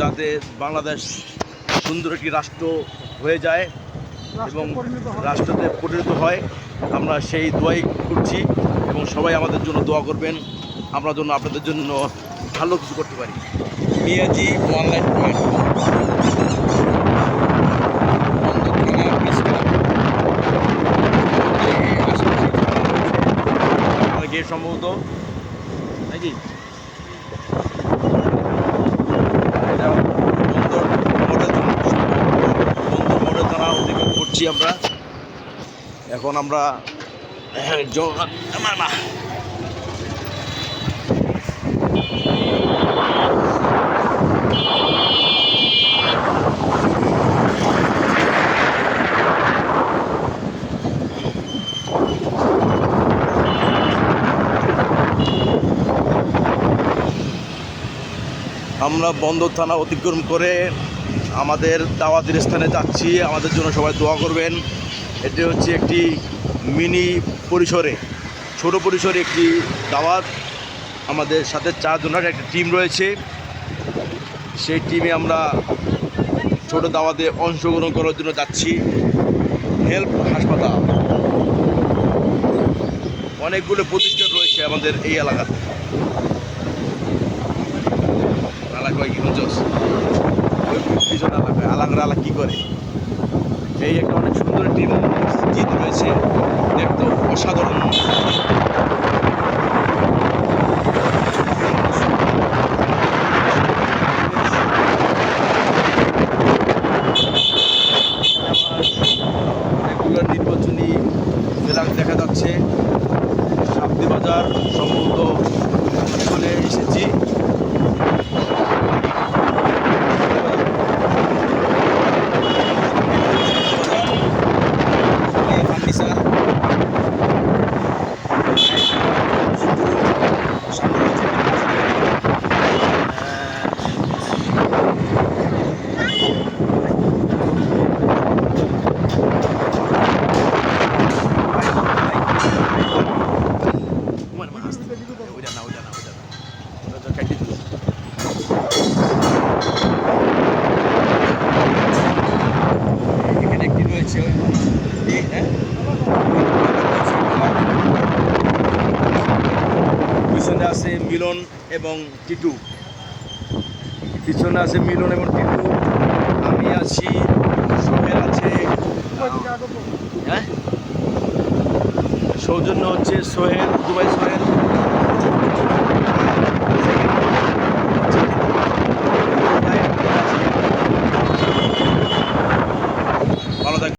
যাতে বাংলাদেশ সুন্দর একটি রাষ্ট্র হয়ে যায় এবং রাষ্ট্রতে পরিণত হয়। আমরা সেই দোয়াই করছি এবং সবাই আমাদের জন্য দোয়া করবেন। আমরা জন্য আপনাদের জন্য ভালো কিছু করতে পারি। মিয়াজি অনলাইন পয়েন্ট সম্ভবত নাকি? এটা বন্দর মডেল বন্দর মডেল থানা অতিক্রম করছি আমরা এখন আমরা না আমরা বন্দর থানা অতিক্রম করে আমাদের দাওয়াতের স্থানে যাচ্ছি। আমাদের জন্য সবাই দোয়া করবেন। এটি হচ্ছে একটি মিনি পরিসরে, ছোট পরিসরে একটি দাওয়াত। আমাদের সাথে চারজনের একটা টিম রয়েছে। সেই টিমে আমরা ছোট দাওয়াতে অংশগ্রহণ করার জন্য যাচ্ছি। হেল্প হাসপাতাল। অনেকগুলো প্রতিষ্ঠান রয়েছে আমাদের এই এলাকাতে। এলাকায় কি বুঝছস ওই এলাকায় আলাদা কী করে? এই একটা অনেক সুন্দর টিম জিত রয়েছে। দেখতে অসাধারণ। নির্বাচনী দেখা যাচ্ছে বাজার সম্ভবত চলে এসেছি। একটি রয়েছে হ্যাঁ? পিছনে আছে মিলন এবং টিটু। পিছনে আছে মিলন এবং টিটু। আমি আছি সোহেল আছে। হ্যাঁ? সৌজন্য হচ্ছে সোহেল, দুবাই সোহেল।